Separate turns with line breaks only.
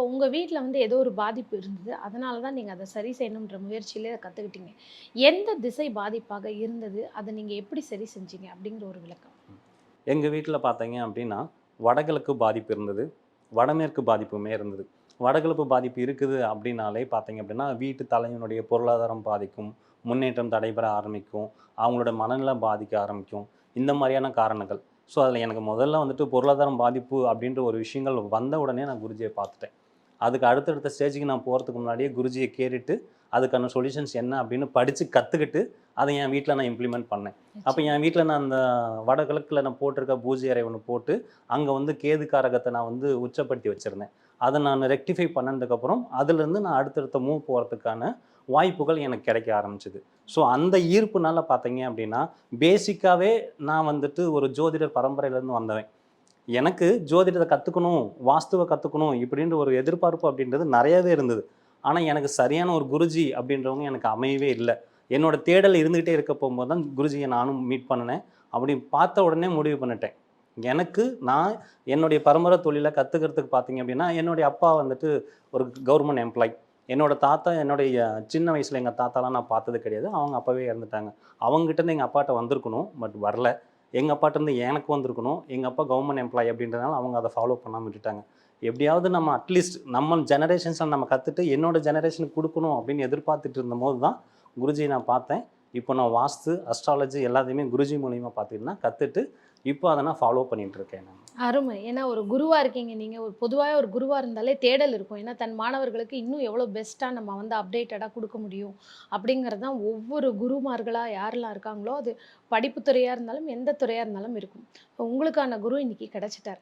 இப்போ உங்கள் வீட்டில் வந்து ஏதோ ஒரு பாதிப்பு இருந்தது. அதனால தான் நீங்கள் அதை சரி செய்யணுன்ற முயற்சியில கற்றுக்கிட்டீங்க எந்த திசை பாதிப்பாக இருந்தது? அதை நீங்கள் எப்படி சரி செஞ்சீங்க? அப்படிங்கிற ஒரு விளக்கம்.
எங்கள் வீட்டில் பார்த்தீங்க அப்படின்னா வடகிழக்கு பாதிப்பு இருந்தது. வடமேற்கு பாதிப்புமே இருந்தது. வடகிழக்கு பாதிப்பு இருக்குது அப்படின்னாலே பார்த்தீங்க அப்படின்னா வீட்டு தலைவனுடைய பொருளாதாரம் பாதிக்கும் முன்னேற்றம் தடைபெற ஆரம்பிக்கும் அவங்களோட மனநிலை பாதிக்க ஆரம்பிக்கும். இந்த மாதிரியான காரணங்கள். ஸோ அதில் எனக்கு முதல்ல வந்துட்டு பொருளாதாரம் பாதிப்பு அப்படின்ற ஒரு விஷயங்கள் வந்த உடனே நான் குருஜியை பார்த்துட்டேன். அதுக்கு அடுத்தடுத்த ஸ்டேஜுக்கு நான் போகிறதுக்கு முன்னாடியே குருஜியை கேட்டுட்டு அதுக்கான சொல்யூஷன்ஸ் என்ன அப்படின்னு படித்து கற்றுக்கிட்டு அதை என் வீட்டில் நான் இம்ப்ளிமெண்ட் பண்ணேன். அப்போ என் வீட்டில் நான் அந்த வடகிழக்கில் நான் போட்டிருக்க பூஜை அறை ஒன்று போட்டு அங்கே வந்து கேது காரகத்தை நான் வந்து உச்சப்படுத்தி வச்சுருந்தேன். அதை நான் ரெக்டிஃபை பண்ணதுக்கப்புறம் அதுலேருந்து நான் அடுத்தடுத்த மூவ் போகிறதுக்கான வாய்ப்புகள் எனக்கு கிடைக்க ஆரம்பிச்சுது. ஸோ அந்த ஈர்ப்புனால பார்த்தீங்க அப்படின்னா பேசிக்காகவே நான் வந்துட்டு ஒரு ஜோதிடர் பரம்பரையிலேருந்து வந்தவன். எனக்கு ஜோதிடத்தை கற்றுக்கணும் வாஸ்துவை கற்றுக்கணும் இப்படின்ற ஒரு எதிர்பார்ப்பு அப்படின்றது நிறையவே இருந்தது. ஆனால் எனக்கு சரியான ஒரு குருஜி அப்படின்றவங்க எனக்கு அமையவே இல்லை. என்னோட தேடல் இருந்துகிட்டே இருக்க போகும்போது தான் குருஜியை நானும் மீட் பண்ணினேன். அப்படி பார்த்த உடனே முடிவு பண்ணிட்டேன். எனக்கு நான் என்னுடைய பரம்பரை தொழிலை கற்றுக்கிறதுக்கு பார்த்தீங்க அப்படின்னா என்னுடைய அப்பா வந்துட்டு ஒரு கவர்மெண்ட் எம்ப்ளாய் என்னோட தாத்தா என்னுடைய சின்ன வயசில் எங்கள் தாத்தாலாம் நான் பார்த்தது கிடையாது. அவங்க அப்பாவே இறந்துட்டாங்க. அவங்ககிட்ட எங்கள் அப்பாட்ட வந்திருக்கணும் பட் வரல. எங்கள் அப்பாட்டேருந்து எனக்கு வந்திருக்கணும். எங்கள் அப்பா கவர்மெண்ட் எம்ப்ளாய் அப்படின்றதுனால அவங்க அதை ஃபாலோ பண்ணாமல் விட்டுட்டாங்க. எப்படியாவது நம்ம அட்லீஸ்ட் நம்ம ஜெனரேஷன்ஸில் நம்ம கற்றுட்டு என்னோடய ஜெனரேஷனுக்கு கொடுக்கணும் அப்படின்னு எதிர்பார்த்துட்டு இருந்தபோது தான் குருஜி நான் பார்த்தேன். இப்போ நான் வாஸ்து அஸ்ட்ராலஜி எல்லாத்தையுமே குருஜி மூலியமாக பார்த்தீங்கன்னா கற்றுட்டு இப்போ அதை நான் ஃபாலோ பண்ணிகிட்டு இருக்கேன் நான்.
அருமை. ஏன்னா ஒரு குருவாக இருக்கீங்க நீங்கள் ஒரு பொதுவாக ஒரு குருவாக இருந்தாலே தேடல் இருக்கும். ஏன்னா தன் மாணவர்களுக்கு இன்னும் எவ்வளோ பெஸ்ட்டாக நம்ம வந்து அப்டேட்டடாக கொடுக்க முடியும் அப்படிங்கிறது தான் ஒவ்வொரு குருமார்களாக யாரெல்லாம் இருக்காங்களோ அது படிப்பு துறையாக இருந்தாலும் எந்த துறையாக இருந்தாலும் இருக்கும். இப்போ உங்களுக்கான குரு இன்னைக்கு கிடைச்சிட்டார்.